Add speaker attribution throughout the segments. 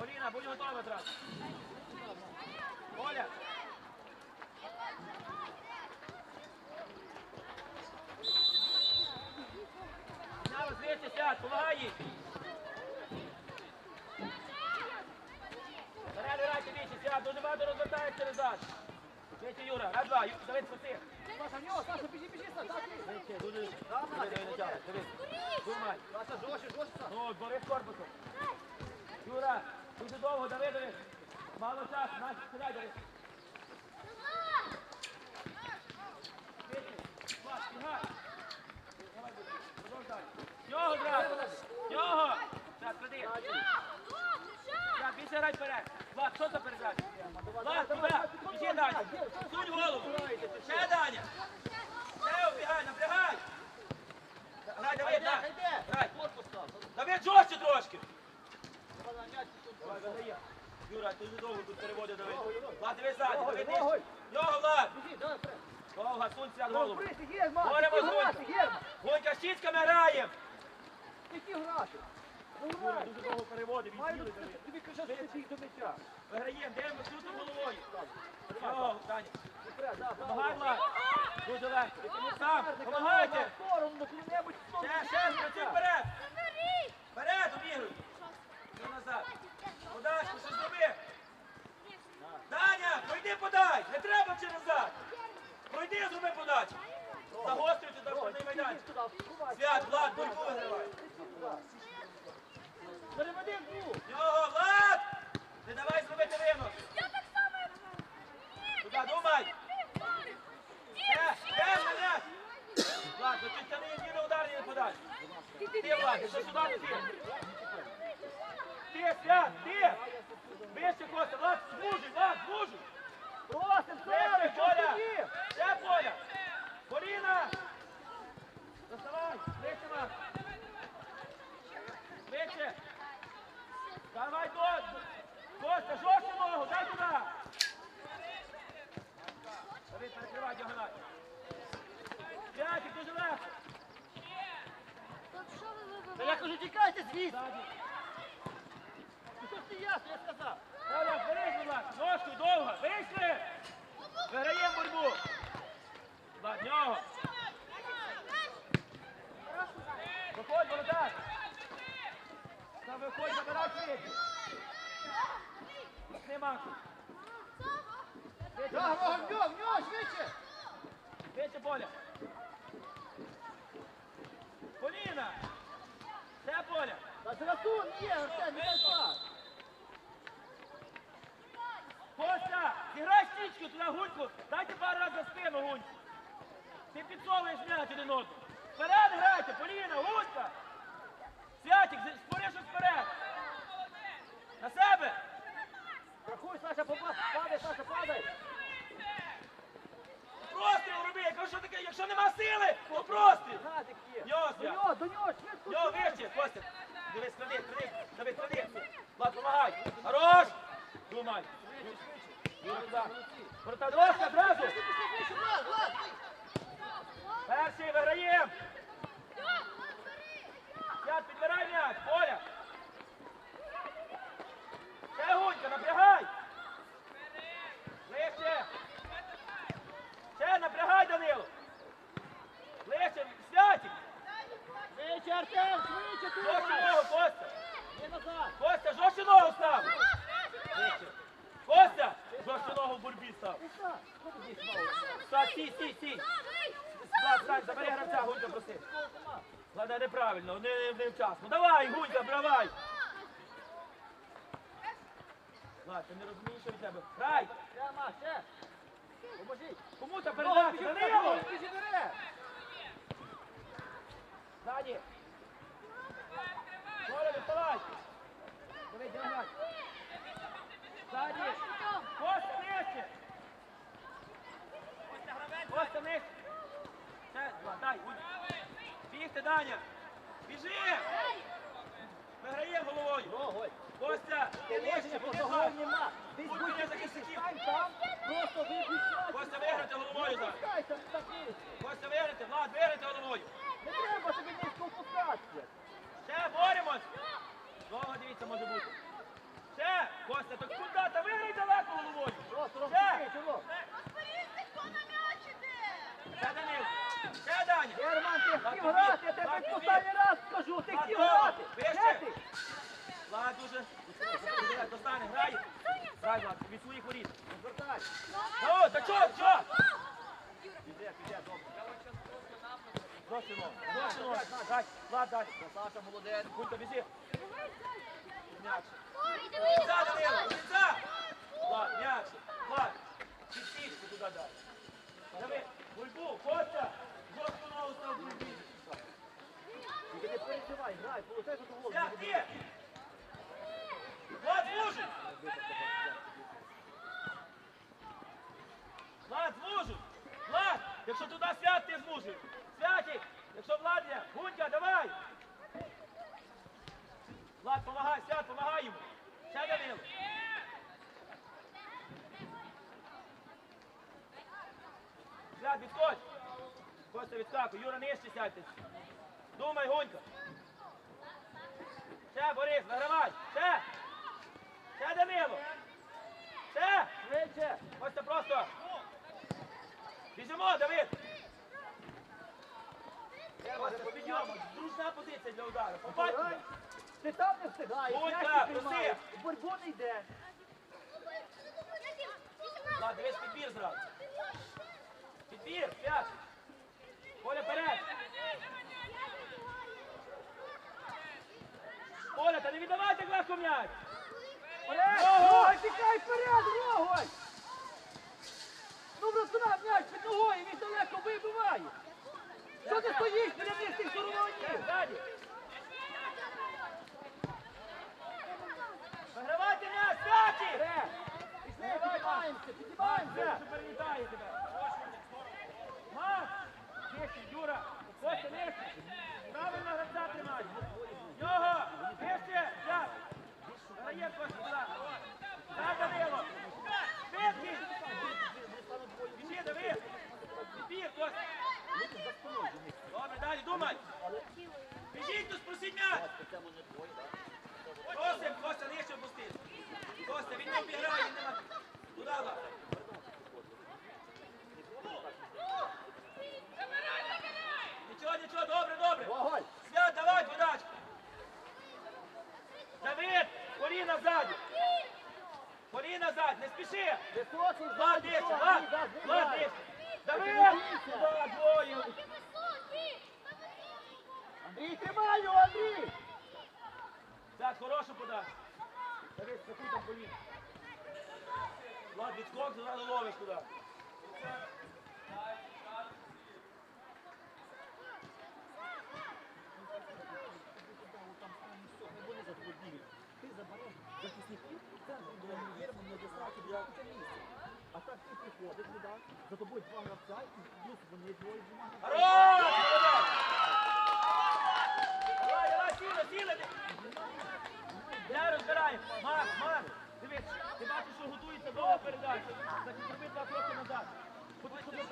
Speaker 1: Оліна, будь готова одразу. Оля. Сняла звідси, сядь, помагай їй. Заряди, грайте більше, сядь, дуже багато розвертається назад. Вітя, Юра, раз, два, Ю- Давид, спаси.
Speaker 2: Саша, в нього, Саша, біжи, біжи, Саша, так, ти.
Speaker 1: Витя, дуже... Диви, диви, не тягни, диви. Думай.
Speaker 2: Саша, жорстче, жорстче,
Speaker 1: Ну, бори корпусом. Юра, дуже довго, Давидові. Мало часу, Настя, сідай, Давид. Вітя, Влад, бігай. Давай, Давид, продовжай. Нього зразу. Нього. Так, веди. Так, більше грай вперед. Влад, що за передача? Влад, туди. Біжи, Даня. Сунь голову. Ще, Даня. Напрягай. Давид, так. Грай.
Speaker 2: Корпус став.
Speaker 1: Давид, жорстче трошки.
Speaker 2: Давай.
Speaker 1: Давай. Юра, ти дуже довго тут.
Speaker 2: Ногою, ногою.
Speaker 1: Влад, дивись ззаді, Давид,
Speaker 2: ногою.
Speaker 1: Його, Влад.
Speaker 2: Давай.
Speaker 1: Довга, сунься в голову. Боремо з
Speaker 2: грати,
Speaker 1: Гонька, з граємо.
Speaker 2: які грати.
Speaker 1: Юра, дуже довго
Speaker 2: Маю
Speaker 1: цілий Давид.
Speaker 2: тобі кажу, що ти біг до м'яча.
Speaker 1: Виграємо, дивимося тут головою. Його, Даня. Помагай, Дуже легко. Сам, помагайте. Ще, ще, працюй. Вперед, обігруй. І назад. Подачку, що зроби. Даня, пройди подай. Не треба чи назад. Пройди, зроби подачу. Загострюй туди штрафний майданчик.
Speaker 2: Туди, вховай.
Speaker 1: Свят, Влад, борьбу вигравай.
Speaker 2: Переведи в гру.
Speaker 1: Його, Влад! Не давай зробити винос. Туди, думай. Е, е, мене. Влад, ну ти тяни ні на удар, ні на подачу. Ти, Влад, ти що сюди ти? Ти, Свят, ти! Вище, Костя, Влад, звужуй, Влад, звужуй!
Speaker 2: Просим,
Speaker 1: Вище,
Speaker 2: Савич, що
Speaker 1: Коля!
Speaker 2: тобі?
Speaker 1: Ще, Коля! Поліна! Доставай, вище, Влад! Вище! Давай, до... Костя, жорстче ногу, дай туди! Давид, перекривай діагональ. Святик, дуже легко.
Speaker 2: Та я кажу, тікайте звідси.
Speaker 1: Ззаді.
Speaker 2: Ну що ж ти ясно, я сказав.
Speaker 1: Оля, бери, будь ласка, ножкою довго, вийшли! Виграємо боротьбу! Влад, нього! Виходь, воротар! Та виходь, забирай швидше! Нема! Швидше,
Speaker 2: Да,
Speaker 1: Макс,
Speaker 2: Рога, в нього, в нього, швидше.
Speaker 1: Швидше, Поля! Поліна! Це Поля!
Speaker 2: Та зразу, ні, Арсен, не так.
Speaker 1: Костя, зіграй стічку туди гуньку, дайте пару разів за спину гуньку. Ти підсовуєш м'яч один одного. Вперед грайте, Поліна, гунька. Святик, створи щось вперед. На себе.
Speaker 2: Рахуй, Саша, попад, падай, Саша, падай.
Speaker 1: Простріл роби. Я кажу, що таке, якщо нема сили, то простріл.
Speaker 2: Є. До нього, до нього, швидко.
Speaker 1: Його вище, Костя. Дивись, кради, кради, Давид, кради. Влад, помагай. Хорош. Думай. Ворота дошка, одразу. Перший виграємо. Свят, підбирай м'яч, Поля. Ще гунька, напрягай. Ближче. Ще напрягай, Данило. Ближче, Святик.
Speaker 2: Швидше, Артем, швидше, ти.
Speaker 1: Жорстче ногу, Костя.
Speaker 2: Не назад.
Speaker 1: Костя, жорстче ногу став. Ближче. Костя, жорстче ногу в борьбі став.
Speaker 2: Ти що? Що ти здесь мало?
Speaker 1: Став, стій, стій, стій. Влад, стань, забери гравця, гунька, проси. Ладно, неправильно, не, не, не вчасно. Давай, гунька, давай. Влад, ти не розумієш, що від тебе. Грай!
Speaker 2: Ще, Маш, ще. Поможіть.
Speaker 1: Кому та передача? Данило! Ззаді! Коля, доставай! Давай, давай! Ззаді! Костя, нижче! Костя, нижче! Ще, два, дай! Бігти, Даня! Біжи! Виграє головою!
Speaker 2: Костя!
Speaker 1: Костя,
Speaker 2: виграйте головою
Speaker 1: зараз!
Speaker 2: Костя,
Speaker 1: виграйте!
Speaker 2: Влад, виграйте
Speaker 1: головою!
Speaker 2: Не
Speaker 1: треба тобі
Speaker 2: низько опускатися! Ще боремось! Довго дивіться, може бути! Ще!
Speaker 1: Костя, так куди? Та виграй далеко головою! Ще!
Speaker 2: Розберіться, хто нам'ячити! Це Данило! Так, ні.
Speaker 1: Костя, виграти! Влад,
Speaker 2: Ой, останній раз скажу, ти хотів грати.
Speaker 1: Вище.
Speaker 2: Де ти?
Speaker 1: Влад дуже. Достане, грає. Грай, Влад, від своїх воріт.
Speaker 2: Розвертай.
Speaker 1: Ну, та чого, чого?
Speaker 2: Піде, піде, добре.
Speaker 1: Зосимо, зосимо. Дай, Влад, дай.
Speaker 2: Саша молодець.
Speaker 1: Кулька, біжи. М'яч.
Speaker 3: Ой,
Speaker 1: Кінця, Данило,
Speaker 3: дивись!
Speaker 1: кінця. Влад, м'яч. Влад, підсічку туди дай. Дави, бульбу, Костя. Жорстко ногу став бульбі.
Speaker 2: Тільки не переживай, грай, получай тут голову.
Speaker 1: Як є? Влад, звужуй. Влад, звужуй. Влад, якщо туди свят, ти звужуй. Святик, якщо Влад є, Гунька, давай. Влад, помагай, свят, помагай йому. Ще Данило. Свят, відходь. Костя, відскакуй. Юра, нижче сядьте. Думай, Гунька. Ще, Борис, награвай. Ще. Ще, Данило. Ще.
Speaker 2: Швидше.
Speaker 1: Костя, просто. Біжимо, Давид. Зручна позиція для удару.
Speaker 2: Грай. Ти там не встигаєш, приймаєш.
Speaker 1: проси.
Speaker 2: В боротьбу не йде.
Speaker 1: Влад, дивись, підбір зразу. Підбір, п'ять. Коля, перед. Коля, та не віддавай так легко м'яч.
Speaker 2: Вперед! Тікай вперед, Рогой! Ну, розтинай м'яч під ногою, він далеко вибиває. Що ти стоїш біля них тих.
Speaker 1: Вигравайте м'яч, п'яті.
Speaker 2: Пішли, піднімаємося, піднімаємося.
Speaker 1: що перелітає тебе. Макс, нижче, Юра, Костя, нижче. Правильно гравця тримай. Його, нижче, п'ять. Дає Костя туди. Так, Данило. Швидкий. Біжи, Давид. Підбір, Костя. Добре, далі, думай. Біжіть, хтось просить м'яч. Просим, Костя, нижче опустись. Костя, він не обіграє, він нема. Туди, Влад. Нічого, нічого, добре, добре.
Speaker 2: Рогой!
Speaker 1: Свят, давай подачку. Давид, коліна ззаді. Коліна ззаді, не спіши.
Speaker 2: Високий
Speaker 1: Влад, нижче, Влад, двоє.
Speaker 2: Андрій, тримай його, Андрій!
Speaker 1: Так, хорошу подачу. Давид, скакуй там коліна. Влад, відскок, зразу ловиш туди.
Speaker 2: Ти забереш захисників, це буде невірно, не дістати для це місце. А так ти приходиш туди, за тобою два гравця, і плюс вони двоє знімають.
Speaker 1: Давай, давай, сіли, сіли. Я розбираю. Марк, Марк, дивись, ти бачиш, що готується довга передача. Значить, зроби два кроки назад. Ходи.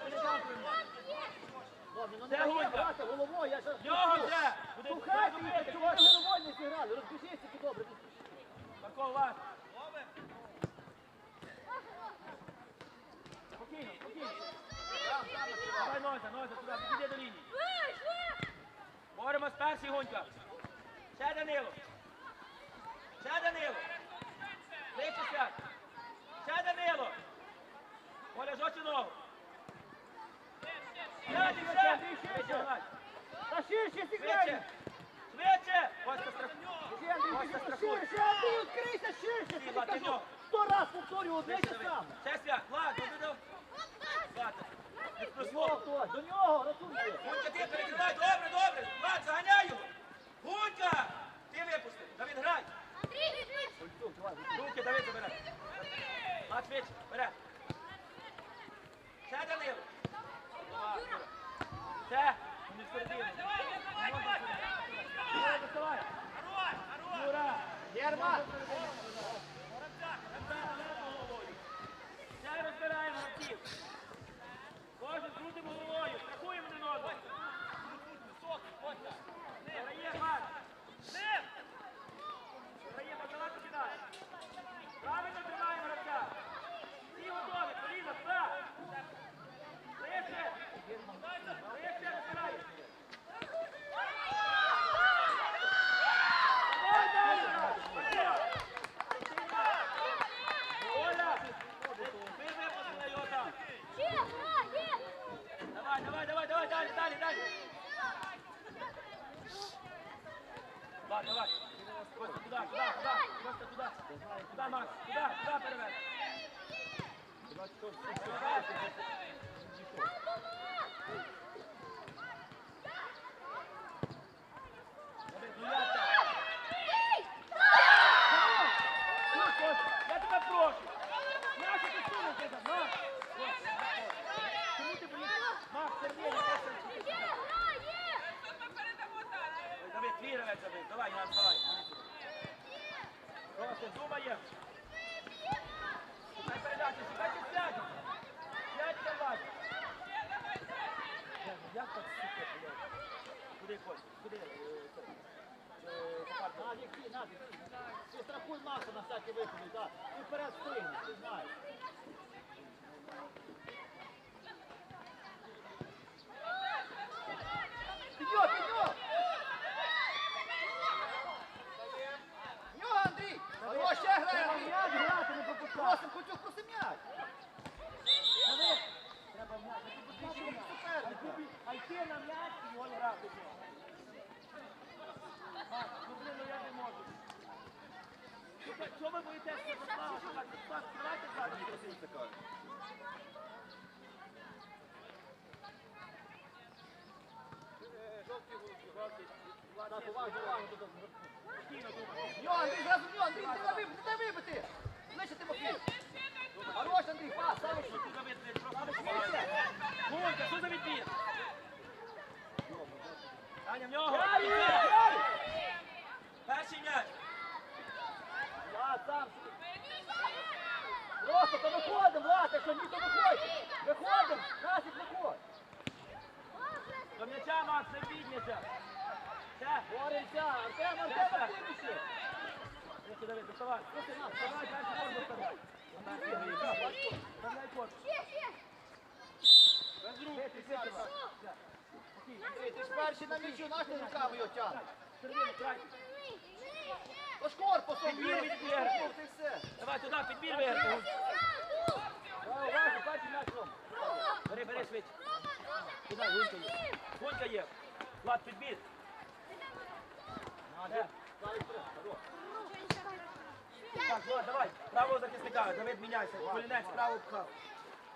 Speaker 2: Ладно, ну не дає
Speaker 1: Гунька?
Speaker 2: головою, я зараз...
Speaker 1: Його вже!
Speaker 2: Слухайте,
Speaker 1: добити,
Speaker 2: чого ви головою не зіграли? Розпишіться, таки добре. не спішіть.
Speaker 1: Марко, Влад. Спокійно, спокійно. Давай ноза, ноза, туди, підійди до лінії. Боремось перший гонька. Ще Данило. Ще Данило. Ближче свят. Ще Данило. Оля, жовті ногу. Сяді, ще. Швидше, Влад.
Speaker 2: Та ширше
Speaker 1: Швидше.
Speaker 2: зіграй!
Speaker 1: Швидше. Костя страхує.
Speaker 2: Ще, Андрій,
Speaker 1: Костя
Speaker 2: ширше,
Speaker 1: страхує.
Speaker 2: ширше, Андрій, відкрийся ширше!
Speaker 1: Ти,
Speaker 2: Тобі
Speaker 1: Влад, ти
Speaker 2: кажу,
Speaker 1: нього.
Speaker 2: Сто раз повторюю одне й те саме.
Speaker 1: Ще свят. Влад, ну ти до... Влад, не
Speaker 2: До
Speaker 1: спросив.
Speaker 2: нього хтось, до нього, рятуйте!
Speaker 1: Гунька, ти перекривай, добре, добре. Влад, заганяй його. Гунька, ти випусти. Давид, грай.
Speaker 2: Ольцюк, давай,
Speaker 1: Руки, Давид, забирай. Влад, швидше, вперед. Ще Данило. Ще. Не всередину. Не можна всередину. Юра, доставай. Юра.
Speaker 2: Герман!
Speaker 1: Ще розбираємо гравців. Кожен крутимо головою. Страхуємо один одного. Грає, Марк. Грає, Давай, давай, давай, давай, далі, далі, далі. Давай, давай. Просто туди, туди, туди. Просто туди. Туди, Макс, туди, туди перевед. Давай, давай. Давай, Іван, давай. Думає. Шукай передачу, шукайте сядь. Сядь, давай. Як так, сука, блядь? Е? Е.
Speaker 2: Ти страхуй Макса на всякий виходи, так. Ти вперед стригни, ти знаєш.
Speaker 3: Підйо, підйо! Йо, Андрій! Алло, ще грає,
Speaker 2: Треба
Speaker 3: Андрій!
Speaker 2: м'яч грати, не пропускати.
Speaker 3: Проси м'яч!
Speaker 2: Треба м'яч.
Speaker 1: А йти на м'яч і його не грати. Макс, ну блин, ну я не можу. Так, Що ви боїтеся давайте зараз.
Speaker 2: Так, уважно, уважно. тут.
Speaker 3: Йо, Андрій, зразу нього, Андрій, не вибити, не дай вибити! Ближче, Тимофій! Хорош, Андрій, пас?
Speaker 1: Просто. Гунька, що за відбір? Аня, в нього. Перший м'яч.
Speaker 2: Я сам. Просто то виходимо, Влад, якщо ні, то виходь. Виходимо, Насік, виходь.
Speaker 1: До м'яча, Макс, не бідніться. Все.
Speaker 2: Боремося, Артем, Артем, активніше.
Speaker 1: Ні, Давид, доставай.
Speaker 2: Слухай, нас,
Speaker 1: Давай, дальше корпус вставляй. Вставляй корпус. Без рук.
Speaker 2: Ти, ти, ти, ти.
Speaker 3: Андрій, ти ж перший на м'ячі, наш ти руками його тягнеш.
Speaker 1: Сергій, край.
Speaker 3: То ж корпусом
Speaker 1: Підбір,
Speaker 3: б'є,
Speaker 1: підбір.
Speaker 3: ти і все.
Speaker 1: Давай туди, підбір виграти.
Speaker 2: Давай, уважно, перший м'яч, Ром.
Speaker 1: Бери, бери швидше. Туди, гунька є. Гунька є. Влад, підбір.
Speaker 2: Молодець. Славик, три. Хорош.
Speaker 1: Так, Влад, давай. Правого захисника. Давид, міняйся. Колінець, право пхав.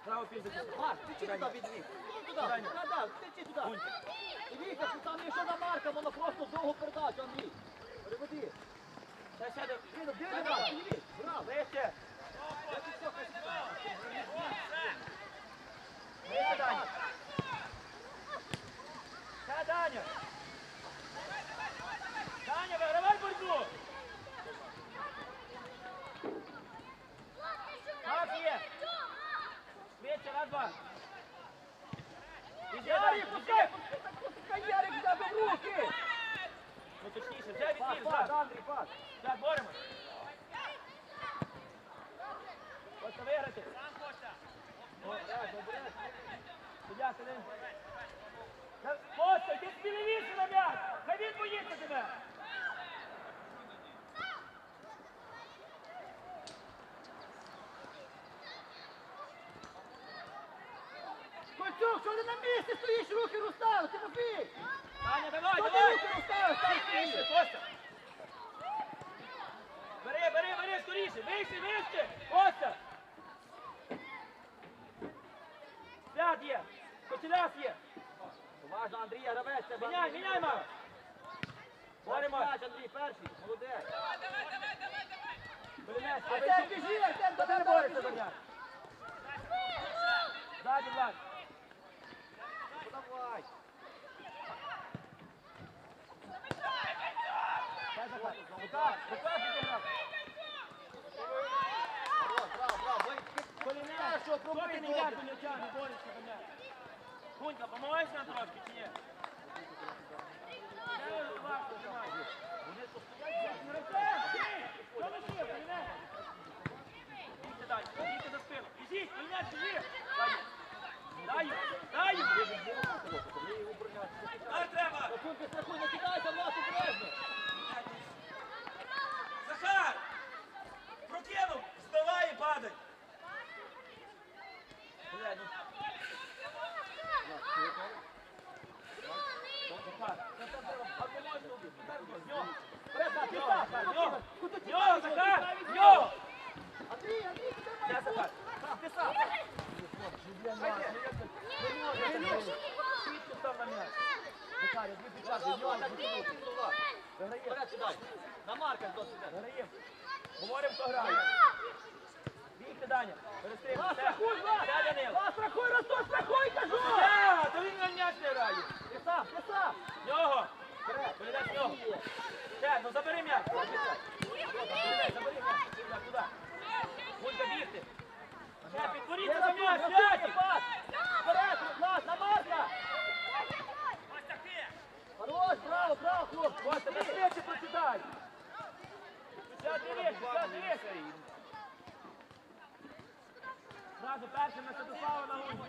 Speaker 1: Право півзахисника.
Speaker 2: Маш, ти чи туди відвік? Туди,
Speaker 1: Дай.
Speaker 2: туди, да, ти чи туди. І Віка, там є що за марка, воно просто довго передачу, Андрій. Переведи.
Speaker 1: Та сяде.
Speaker 2: Він, де не брав? Брав.
Speaker 1: Вище. Вище, Даня. Ще, Даня. Даня, вигравай борьбу. Макс є. Швидше, раз, два. Іди, Даня,
Speaker 2: Ярик, пускай, пускай Ярик в тебе в руки.
Speaker 1: Ну точніше, вже відбір,
Speaker 2: пас. Андрій, пас.
Speaker 1: Так, боремось. Костя виграти.
Speaker 2: Обережно, обережно.
Speaker 1: Суддя, сиди. Костя, ти сміливіше на м'яч! Хай він боїться тебе!
Speaker 2: Ти стоїш, руки розставив, Тимофій?
Speaker 1: Таня, давай,
Speaker 2: ти
Speaker 1: давай!
Speaker 2: руки розставив, стань стоїш?
Speaker 1: Костя! Бери, бери, бери, скоріше! Вище, вище! Костя! П'ят є! Кочеляс є!
Speaker 2: Уважно, Андрій, гравець, тебе.
Speaker 1: Міняй, міняй, мам!
Speaker 2: Боремо.
Speaker 1: Боремо!
Speaker 2: Андрій, перший, молодець.
Speaker 1: Колінець,
Speaker 2: Артем, біжи, Артем,
Speaker 1: Хто
Speaker 2: до
Speaker 1: не
Speaker 2: тебе
Speaker 1: бореться
Speaker 2: біжи.
Speaker 1: за м'яч? Ззаді, Влад!
Speaker 2: Давай.
Speaker 1: Дай Захар. Рука, рука підіграв.
Speaker 3: Браво, браво, браво. Ви-
Speaker 1: Колінець,
Speaker 3: Першого
Speaker 1: хто ти
Speaker 3: пробий
Speaker 1: не йдеш
Speaker 3: добре.
Speaker 1: до м'яча, не борешся за м'яч? Гунька, помогаєш нам трошки чи ні? Вони постоять, як не росте. Що лишив, Колінець? Бігте далі, бігте за спину. Біжіть, Колінець, біжи! Дай дай! Дай треба!
Speaker 2: Рахунки страхуй, не кидайся, Влад, обережно.
Speaker 1: Захар! Прокинув! Збивай і падай! Бля, ну.
Speaker 2: Назарі, дві підкази, в нього так кинув, кинув вас. Виграє. Вперед сідай. На Марка досить.
Speaker 1: Виграємо. Говоримо, хто грає. Бігти, Даня. Перестрибуй.
Speaker 2: Вас
Speaker 1: Все.
Speaker 2: страхуй, вас!
Speaker 1: Все, Данило.
Speaker 2: Вас страхуй, Ростов, страхуй, кажу!
Speaker 1: Все, то він на м'яч не грає.
Speaker 2: Ти сам, ти сам!
Speaker 1: Нього.
Speaker 2: Вперед.
Speaker 1: Полінець нього. Все, ну забери м'яч. Гунька бігти. Підборіться за м'яч.
Speaker 2: Вперед, Руслан, на Марка! Хорош, браво, браво, хлопці!
Speaker 1: Зразу першим на Святослава на гуньку.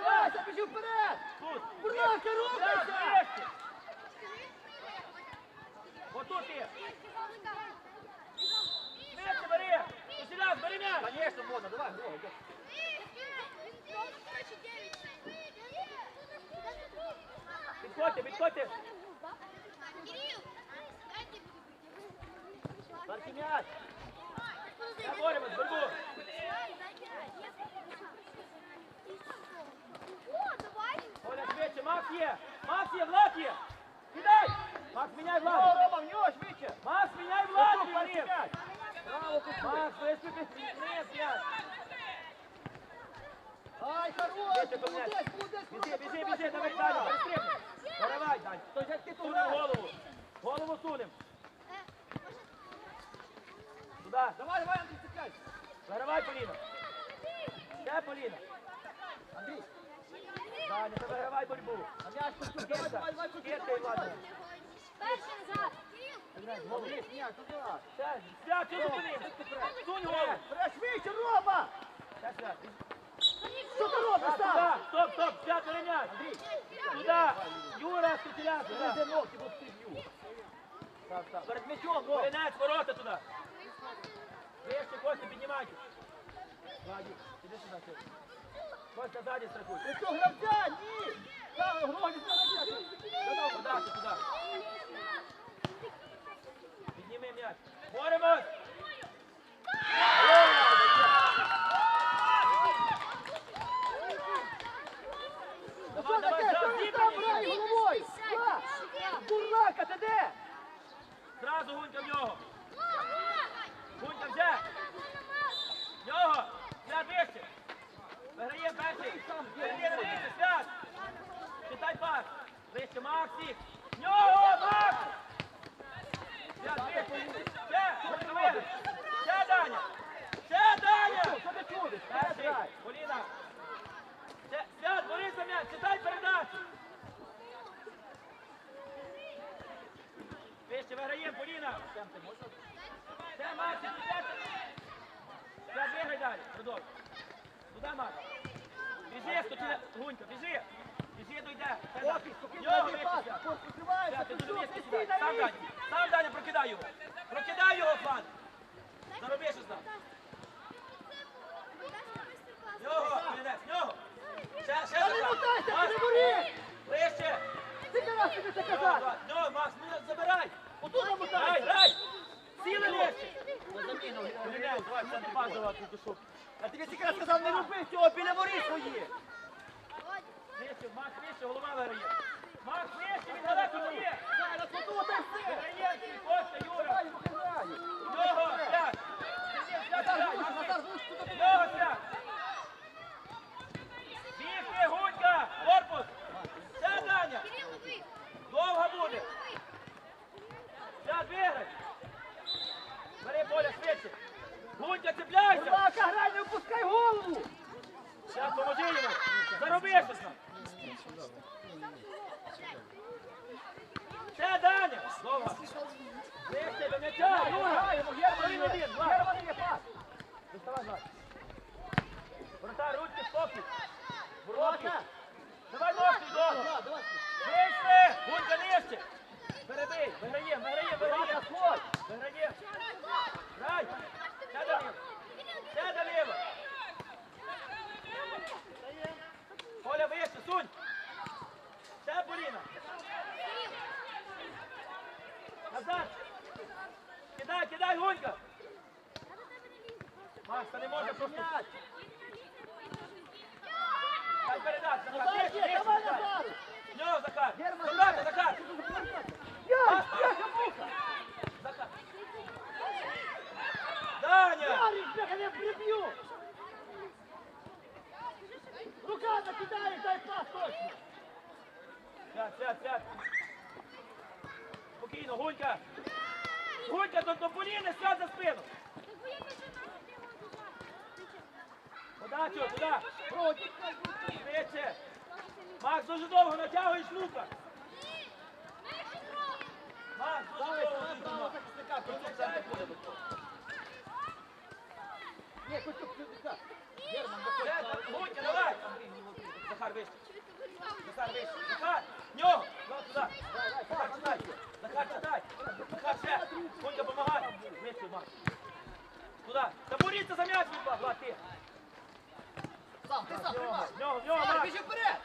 Speaker 2: Влад, біжи вперед!
Speaker 1: Тут.
Speaker 2: Рухайся!
Speaker 1: Вище. Отут ти. Швидше бери. Усіляк, бери м'яч.
Speaker 2: Конечно, можна, давай, давай, йди.
Speaker 1: Підходьте, підходьте.
Speaker 2: Старший м'яч!
Speaker 1: Я боремось, борьбу. Оля, швидше, Макс є. Макс є, Влад є. Макс, міняй
Speaker 2: О,
Speaker 1: Влад.
Speaker 2: Рома, в нього швидше!
Speaker 1: Макс, міняй Влад.
Speaker 2: Куту, перший
Speaker 1: Вниз.
Speaker 2: м'яч! Браво, куту!
Speaker 1: Макс, виступи вниз, м'яч.
Speaker 2: Ай, хорош! Молодець, молодець,
Speaker 1: Біжи, біжи, біжи, давай. Даня, перестрибни. Перевай, Дань.
Speaker 2: То як ти
Speaker 1: Сунем голову. Голову сунем. Туди.
Speaker 2: Давай, давай, Андрій, цепляйся!
Speaker 1: Перевай, Поліна. Ще, Поліна.
Speaker 2: Андрій,
Speaker 1: Даня, ти вигравай борьбу.
Speaker 2: на м'яч куту, давай, давай, давай, куту!
Speaker 1: Кидкай, Влад.
Speaker 2: Молодець, м'яч, швидше, Рома!
Speaker 1: Ще, ще.
Speaker 2: Що ти робиш там?
Speaker 1: Стоп, стоп, ще, перем'яй.
Speaker 2: Андрій,
Speaker 1: Туди. Юра, Скотіляк,
Speaker 2: Іди
Speaker 1: туди.
Speaker 2: бо встигню. Так, так. Перед м'ячом, Ром!
Speaker 1: Полінець, ворота туди. Вище, Костя, піднімайте. Владі, іди сюди, сюди. Костя, ззаді страхуй.
Speaker 2: Ти що, гравця? Ні! Там, Гром, візьми на м'яч!
Speaker 1: Подальше, туди. Підніми м'яч. Боремось. Давай, давай, зразу,
Speaker 2: головою? Влад! Дурака, ти де?
Speaker 1: Зразу гунька в нього. Гунька вже. Нього. Свят вище. Виграє перший. Виграє вище, свят. Читай пас. Вище, Максик. В Нього, Макс. Туди, Макс. Біжи, гунька, біжи. Це.
Speaker 2: Офіс, поки
Speaker 1: Його
Speaker 2: не
Speaker 1: Свят, ти
Speaker 2: ти
Speaker 1: дуже низько
Speaker 2: ти на
Speaker 1: Сам Даня, сам Даня, прокидай його. Прокидай його, Фан. Зароби щось там. Нього, Полінець, нього. Ще, ще
Speaker 2: не мотайся, не бори!
Speaker 1: Ближче.
Speaker 2: Ти не раз тобі це казати!
Speaker 1: Нього, Макс, забирай.
Speaker 2: Отут
Speaker 1: Грай,
Speaker 2: намотайся!
Speaker 1: грай. Сіли нижче.
Speaker 2: На заміну,
Speaker 1: Полінець, давай, центр пас давати, душу.
Speaker 2: Я тобі тільки сказав, не роби цього біля воріт свої!
Speaker 1: Вище, Макс, вище, голова виграє. Макс, вище, він далеко не є.
Speaker 2: Зараз!
Speaker 1: Виграє, Костя, Юра. Бігти, гунька, корпус. Ще, Даня. Довго буде. Свят, виграй. Бери поля, швидше. Гунька, цепляйся.
Speaker 2: Собака, грай, не опускай голову!
Speaker 1: Зараз поможи йому. Зароби щось нам. Ще, Даня. Довго. Саня! Ярик, бляха, приб'ю! Рука
Speaker 2: закидає,
Speaker 1: дай
Speaker 2: пас!
Speaker 1: Сядь, сядь, сядь! Спокійно, Гунька! Гунька, до, до не сядь за спину! Подачу, туди!
Speaker 2: Проти!
Speaker 1: Швидше! Макс, дуже довго натягуєш лука! Макс, дуже довго!
Speaker 2: Макс,
Speaker 1: дуже довго!
Speaker 2: Герман,
Speaker 1: давай. Захар, читай. Захар, читай. Захар, Макс. За м'яч, Влад.
Speaker 2: Сам, сам, приймай.
Speaker 1: Макс.
Speaker 2: вперед.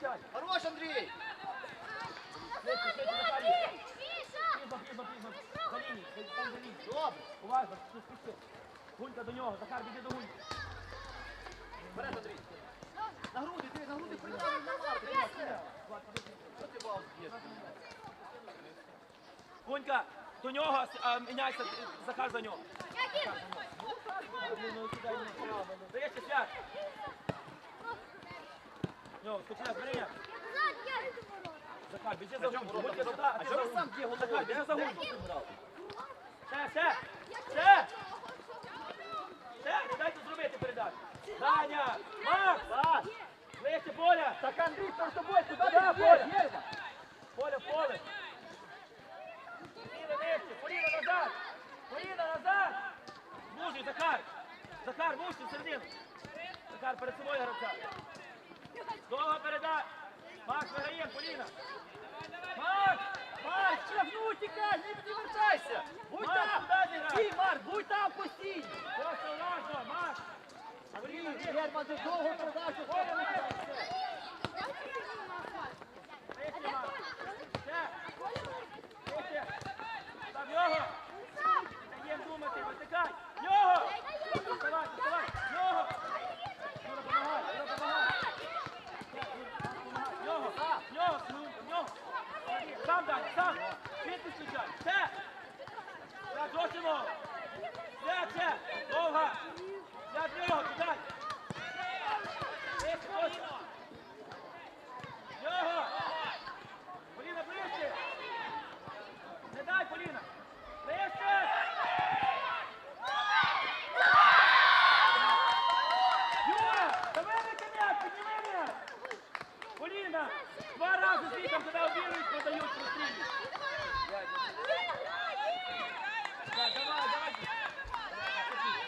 Speaker 1: Влад.
Speaker 2: Хорош.
Speaker 1: За там за лінії.
Speaker 2: Добре.
Speaker 1: Уважно, тут Гунька до нього, Захар, біди до Гуньки.
Speaker 2: Вперед, Андрій. На груди, ти на груди приймай, на марку. Що ти бав б'єш?
Speaker 1: Гунька, до нього, а, міняйся, Захар за нього. Вище, свят. Нього, спочинай, бери. Захар, біжи за Гуньку. Гунька сюди, а
Speaker 2: А
Speaker 1: ти за? Захар, біжи за
Speaker 2: грав?
Speaker 1: Ще, ще, ще. Не дайте зробити передачу. Даня, Макс,
Speaker 2: Пас.
Speaker 1: вище, Поля.
Speaker 2: Так, Андрій, перед тобою, куди ти
Speaker 1: Поля? Поля, в поле. Поліна вище, Поліна назад. Поліна назад. Мужий, Захар. Захар, мужий, середину. Захар, перед собою гравця. Довга передача. Макс, виграє, Поліна. Макс,
Speaker 2: Марк, штрафну, тікай, не відвертайся. Будь
Speaker 1: Марк,
Speaker 2: там.
Speaker 1: куди ти граєш?
Speaker 2: Стій, Марк, будь там постій.
Speaker 1: Просто уважно, Макс.
Speaker 2: Андрій, Герман, ти довго передачу.
Speaker 1: Поля, вище. Вище, Макс. Ще. Вище. Там його. Даєм думати, витикай. Його. Вставай, вставай. Його. Юра, помагай, Юра, помагай. Його, його, його. Сам дай, сам. Звідти включай. Все. Все, все. Довга. Я в нього, кидай. Вище, ось. Його. Поліна, ближче. Не дай, Поліна. Ближче. Юра, давай вийти м'яч, підніми м'яч. Поліна, два рази звітом тебе обірують, продають прострілі. Так, давай, давай.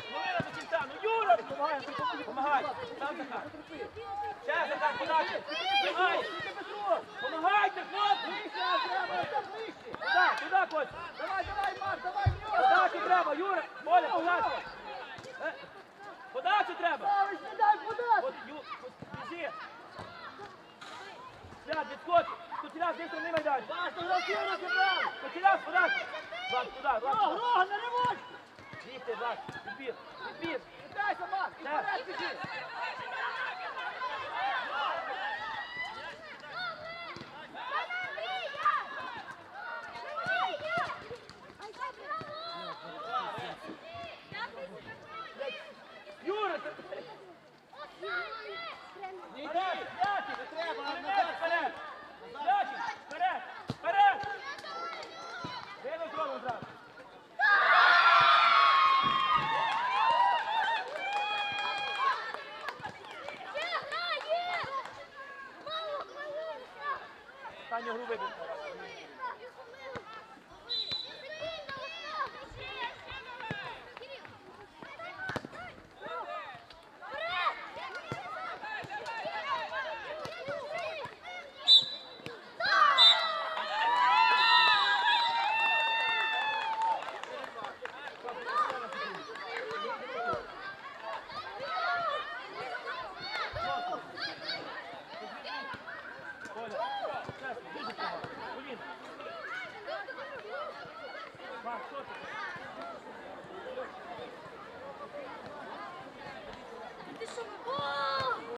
Speaker 1: Хвилина до кінця. Ну, Юра,
Speaker 2: Помагай,
Speaker 1: сам Захар. Ще Захар, подачі. Помагай. Помагайте, хлопці. Туди, туди, Костя.
Speaker 2: Давай, давай, Марк, давай в нього.
Speaker 1: Подачу треба, Юра. Оля, подачу. Е, Подачу треба.
Speaker 2: Ставиш, не дай подати.
Speaker 1: От, Ю, от, біжи. Свят, відскочь. Кучеряв, быстро не майданчик.
Speaker 2: Бачите, гравців розібрали.
Speaker 1: Кучеряв, подачу. Влад, туди, Влад.
Speaker 2: Рога, на ремонт.
Speaker 1: Бігти, Влад. Відбір, відбір. have to do. 많이
Speaker 4: 후배들.